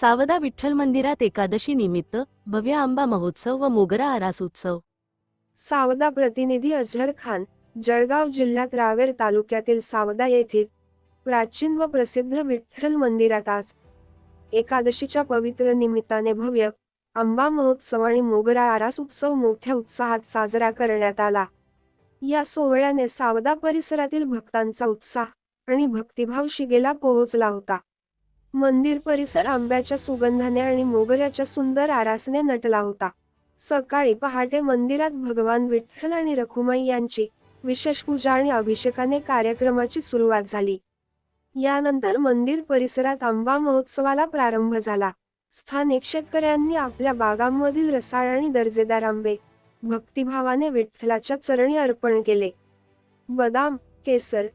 सावदा विठ्ठल मंदिरात एकादशी निमित्त भव्य आंबा महोत्सव व मोगरा आरास उत्सव. सावदा प्रतिनिधी अझहर खान जळगाव जिल्ह्यात रावेर तालुक्यातील सावदा येथील प्राचीन व प्रसिद्ध विठ्ठल मंदिरात आज एकादशीच्या पवित्र निमित्ताने भव्य आंबा महोत्सव आणि मोगरा आरास उत्सव मोठ्या उत्साहात साजरा करण्यात आला. या सोहळ्याने सावदा परिसरातील भक्तांचा उत्साह आणि भक्तिभाव शिगेला पोहोचला होता. मंदिर परिसर आंब्याच्या सुगंधाने आणि मोगऱ्याच्या सुंदर आरासने नटला होता. सकाळी पहाटे मंदिरात भगवान विठ्ठल आणि रखुमाई यांची विशेष पूजा आणि अभिषेकाने कार्यक्रमाची सुरुवात झाली. यानंतर मंदिर परिसरात आंबा महोत्सवाला प्रारंभ झाला. स्थानिक शेतकऱ्यांनी आपल्या बागांमधील रसाळ आणि दर्जेदार आंबे भक्तिभावाने विठ्ठलाच्या चरणी अर्पण केले. बदाम केसर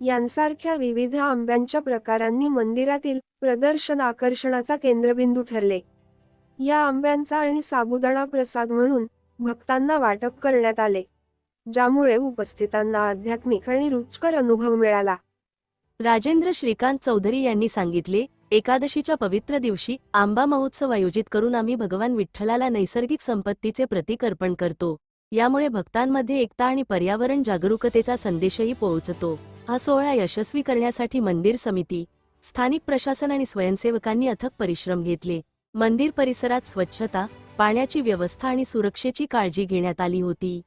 यांसारख्या विविध आंब्यांच्या प्रकारांनी मंदिरातील प्रदर्शन आकर्षणाचा केंद्रबिंदू ठरले. या आंब्यांचा आणि साबुदाणा प्रसाद म्हणून भक्तांना वाटप करण्यात आले ज्यामुळे उपस्थितांना आध्यात्मिक आणि रुचकर अनुभव मिळाला. राजेंद्र श्रीकांत चौधरी यांनी सांगितले एकादशीच्या पवित्र दिवशी आंबा महोत्सव आयोजित करून आम्ही भगवान विठ्ठलाला नैसर्गिक संपत्तीचे प्रतीक अर्पण करतो. यामुळे भक्तांमध्ये एकता आणि पर्यावरण जागरूकतेचा संदेशही पोहोचतो. हा सोहळा यशस्वी करण्यासाठी मंदिर समिती स्थानिक प्रशासन आणि स्वयंसेवकांनी अथक परिश्रम घेतले. मंदिर परिसरात स्वच्छता पाण्याची व्यवस्था आणि सुरक्षेची काळजी घेण्यात आली होती.